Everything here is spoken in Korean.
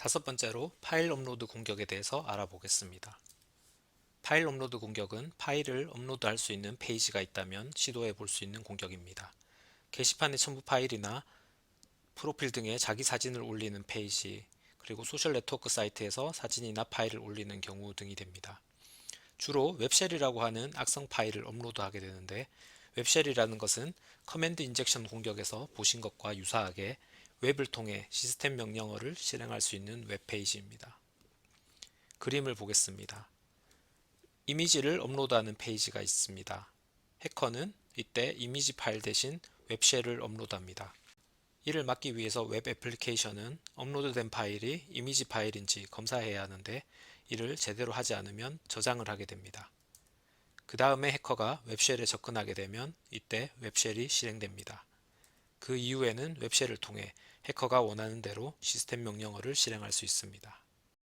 다섯 번째로 파일 업로드 공격에 대해서 알아보겠습니다. 파일 업로드 공격은 파일을 업로드할 수 있는 페이지가 있다면 시도해 볼 수 있는 공격입니다. 게시판에 첨부 파일이나 프로필 등에 자기 사진을 올리는 페이지, 그리고 소셜 네트워크 사이트에서 사진이나 파일을 올리는 경우 등이 됩니다. 주로 웹쉘이라고 하는 악성 파일을 업로드하게 되는데 웹쉘이라는 것은 커맨드 인젝션 공격에서 보신 것과 유사하게 웹을 통해 시스템 명령어를 실행할 수 있는 웹페이지입니다. 그림을 보겠습니다. 이미지를 업로드하는 페이지가 있습니다. 해커는 이때 이미지 파일 대신 웹쉘을 업로드합니다. 이를 막기 위해서 웹 애플리케이션은 업로드된 파일이 이미지 파일인지 검사해야 하는데 이를 제대로 하지 않으면 저장을 하게 됩니다. 그 다음에 해커가 웹쉘에 접근하게 되면 이때 웹쉘이 실행됩니다. 그 이후에는 웹쉘을 통해 해커가 원하는 대로 시스템 명령어를 실행할 수 있습니다.